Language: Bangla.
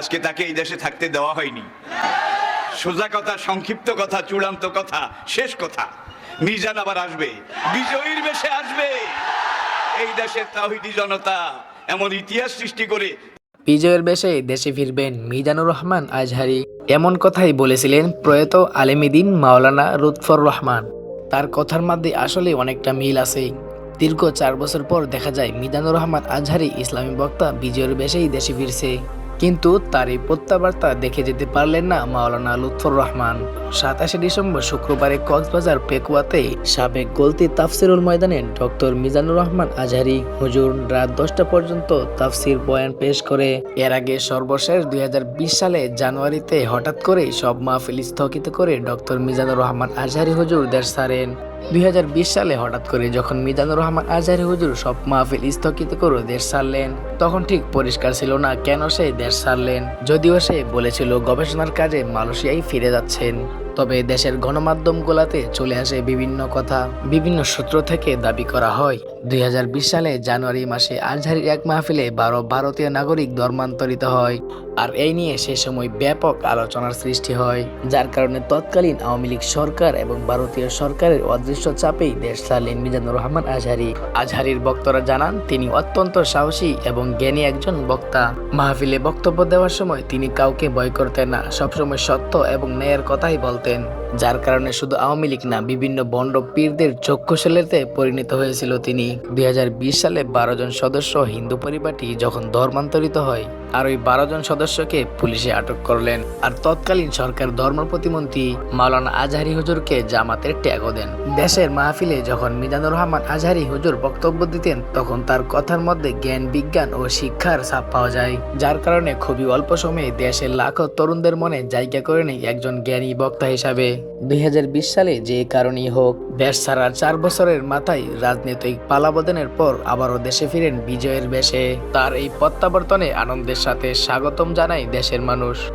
আজকে তাকে এই দেশে থাকতে দেওয়া হয়নি। সোজা কথা, সংক্ষিপ্ত কথা, চূড়ান্ত কথা, শেষ কথা। মিজান আবার আসবে। বিজয়ীর বেশে আসবে। এই দেশের তাহিদি জনতা এমন ইতিহাস সৃষ্টি করে বিজয়ের বেশে দেশে ফিরবেন মিজানুর রহমান আজহারি। এমন কথাই বলেছিলেন প্রয়াত আলেমিদিন মাওলানা লুৎফর রহমান। তার কথার মধ্যে আসলে অনেকটা মিল আছে। দীর্ঘ চার বছর পর দেখা যায় মিজানুর রহমান আজহারি ইসলামী বক্তা বিজয়ের বেশেই দেশে ফিরছে। কিন্তু তার এই প্রত্যাবার্তা দেখে যেতে পারলেন না মাওলানা লুৎফর রহমান। সাতাশে ডিসেম্বর শুক্রবারে কক্সবাজার পেকুয়াতে সাবেক গলতি তাফসিরুল ময়দানে ডক্টর মিজানুর রহমান আজহারি হুজুর রাত দশটা পর্যন্ত তাফসির বয়ান পেশ করে। এর আগে সর্বশেষ দুই হাজার বিশ সালে জানুয়ারিতে হঠাৎ করে সব মাহফিল স্থগিত করে ডক্টর মিজানুর রহমান আজহারি হুজুর দেশ ছাড়েন। দুই হাজার বিশ সালে হঠাৎ করে যখন মিজানুর রহমান আজহারি হুজুর সব মাহফিল স্থগিত করে দেশ সারলেন তখন ঠিক পরিষ্কার ছিল না কেন সে দেশ সারলেন যদিও সে বলেছিল গবেষণার কাজে মালয়েশিয়ায় ফিরে যাচ্ছেন। তবে দেশের গণমাধ্যমগুলোতে চলে আসে বিভিন্ন কথা। বিভিন্ন সূত্র থেকে দাবি করা হয়, দুই হাজার বিশ সালে জানুয়ারি মাসে আজহারির এক মাহফিলে বারো ভারতীয় নাগরিক ধর্মান্তরিত হয়। আর এই নিয়ে সে সময় ব্যাপক আলোচনার সৃষ্টি হয়, যার কারণে তৎকালীন আওয়ামী লীগ সরকার এবং ভারতীয় সরকারের অদৃশ্য চাপেই দেশ ছাড়লেন মিজানুর রহমান আজহারি আজহারির বক্তরা জানান, তিনি অত্যন্ত সাহসী এবং জ্ঞানী একজন বক্তা। মাহফিলে বক্তব্য দেওয়ার সময় তিনি কাউকে ভয় করতেন না, সবসময় সত্য এবং ন্যায়ের কথাই বলতেন। natin যার কারণে শুধু আওয়ামী লীগ না, বিভিন্ন বন্ড পীরদের চক্ষুশালেতে পরিণত হয়েছিল তিনি। দুই হাজার বিশ সালে বারো জন সদস্য হিন্দু পরিবারটি যখন ধর্মান্তরিত হয় আর ওই বারো জন সদস্যকে পুলিশে আটক করলেন। আর তৎকালীন সরকার ধর্ম প্রতিমন্ত্রী মাওলানা আজহারি হুজুরকে জামাতের ট্যাগও দেন। দেশের মাহফিলে যখন মিজানুর রহমান আজহারি হুজুর বক্তব্য দিতেন, তখন তার কথার মধ্যে জ্ঞান, বিজ্ঞান ও শিক্ষার ছাপ পাওয়া যায়, যার কারণে খুবই অল্প সময়ে দেশের লাখো তরুণদের মনে জায়গা করে নেই একজন জ্ঞানী বক্তা হিসাবে। দুই হাজার বিশ সালে যে কারণেই হোক বেশ ছাড়ার চার বছরের মাথায় রাজনৈতিক পালাবদনের পর আবারও দেশে ফিরেন বিজয়ের বেশে। তার এই প্রত্যাবর্তনে আনন্দের সাথে স্বাগতম জানায় দেশের মানুষ।